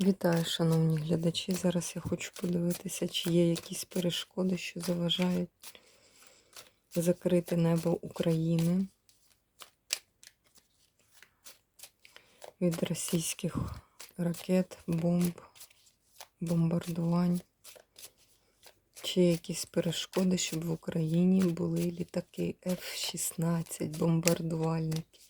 Вітаю, шановні глядачі. Зараз я хочу подивитися, чи є якісь перешкоди, що заважають закрити небо України від російських ракет, бомб, бомбардувань. Чи є якісь перешкоди, щоб в Україні були літаки F-16, бомбардувальники.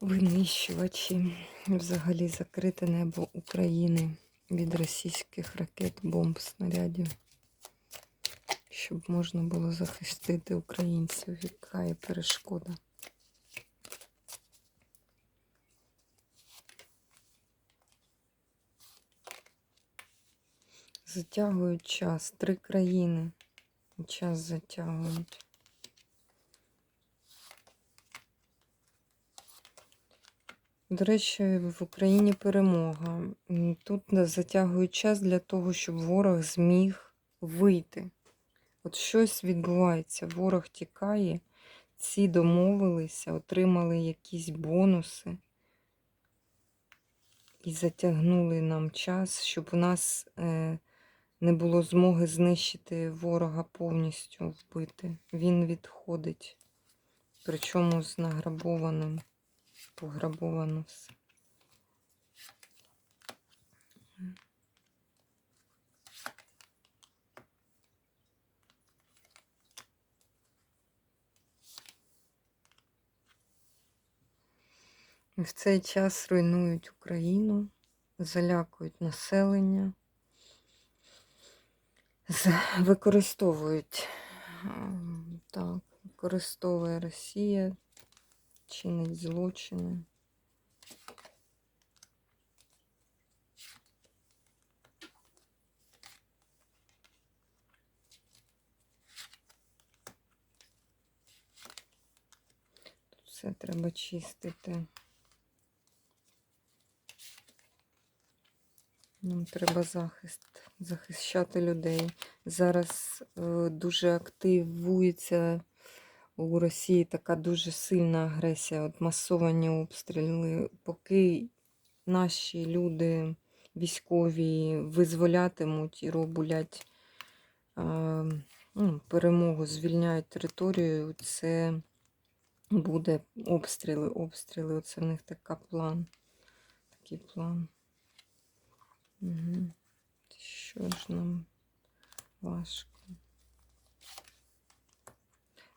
Винищувачі, взагалі закрите небо України від російських ракет, бомб, снарядів, щоб можна було захистити українців, яка є перешкода. Затягують час. Три країни. Час затягують. До речі, в Україні перемога. Тут затягують час для того, щоб ворог зміг вийти. От щось відбувається. Ворог тікає, ці домовилися, отримали якісь бонуси і затягнули нам час, щоб у нас е, не було змоги знищити ворога повністю вбити. Він відходить, причому з награбованим пограбовано все. В цей час руйнують Україну, залякують населення, використовують ем, так, використовує Росія, чинить злочини. Тут все треба чистити. Нам треба захист, захищати людей. Зараз е, дуже активується у Росії така дуже сильна агресія, от масовані обстріли. Поки наші люди військові визволятимуть і роблять ну, перемогу, звільняють територію, це буде обстріли, обстріли. Оце в них така план. Такий план. Угу. Що ж нам важко?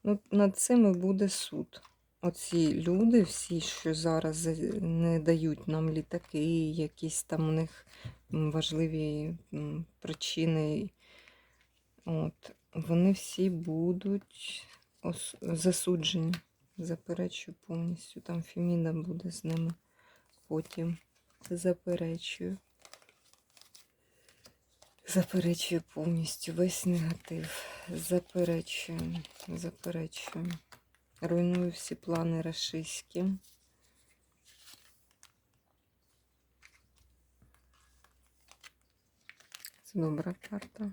Ну, над цим і буде суд. Оці люди, всі, що зараз не дають нам літаки, якісь там у них важливі причини, от, вони всі будуть засуджені. Заперечую повністю. Там Феміда буде з ними потім. Заперечую. Заперечую повністю весь негатив. Заперечую, заперечую. Руйную всі плани рашистські. Це добра карта.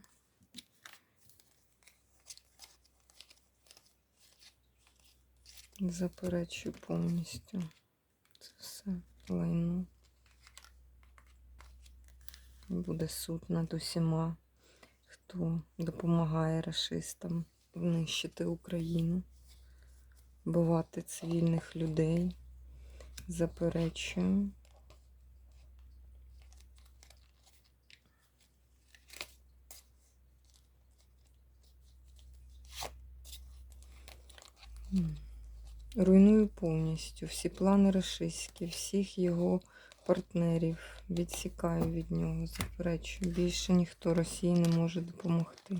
Заперечую повністю. Це все лайно. Буде суд над усіма, хто допомагає рашистам нищити Україну, вбивати цивільних людей. Заперечую. Руйную повністю всі плани рашистські, всіх його партнерів. Відсікаю від нього, заперечую. Більше ніхто Росії не може допомогти.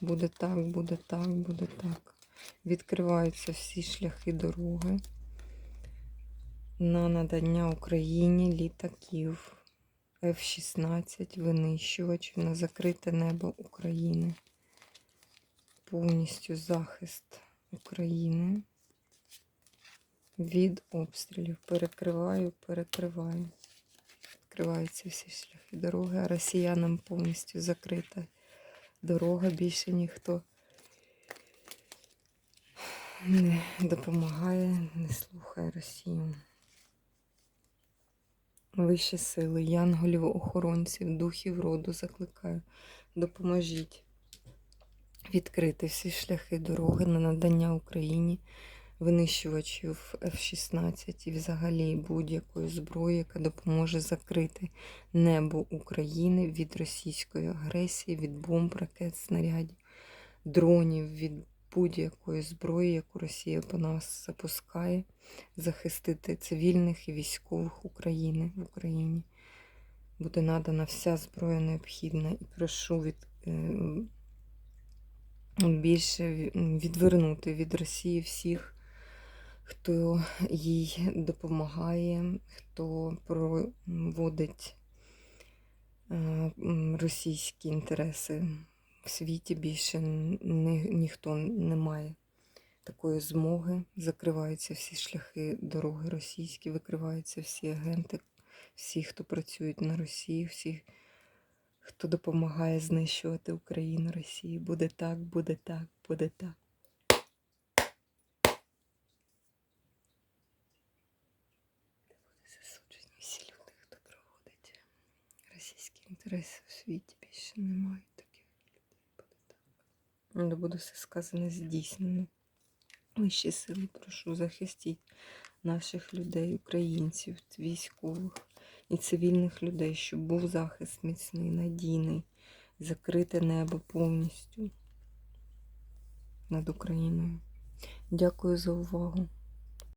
Буде так, буде так, буде так. Відкриваються всі шляхи дороги на надання Україні літаків F-16 винищувачів на закрите небо України. Повністю захист України від обстрілів. Перекриваю, перекриваю. Відкриваються всі шляхи дороги, а росіянам повністю закрита дорога. Більше ніхто не допомагає, не слухає Росію. Вищі сили, янголів, охоронців, духів роду закликаю. Допоможіть відкрити всі шляхи дороги на надання Україні винищувачів F-16 і взагалі будь-якої зброї, яка допоможе закрити небо України від російської агресії, від бомб, ракет, снарядів, дронів, від будь-якої зброї, яку Росія по нас запускає, захистити цивільних і військових України в Україні. Буде надана вся зброя необхідна і прошу від е, більше відвернути від Росії всіх, хто їй допомагає, хто проводить е, російські інтереси в світі. Більше ні, ніхто не має такої змоги. Закриваються всі шляхи дороги російські, викриваються всі агенти, всі, хто працюють на Росії, всі, хто допомагає знищувати Україну, Росію. Буде так, буде так, буде так. Де буде засуджені всі люди, хто проводить російські інтереси в світі. Більше немає таких людей. Буде все сказане здійснено. Вищі сили, прошу, захистіть наших людей, українців, військових і цивільних людей, щоб був захист міцний, надійний, закрите небо повністю над Україною. Дякую за увагу.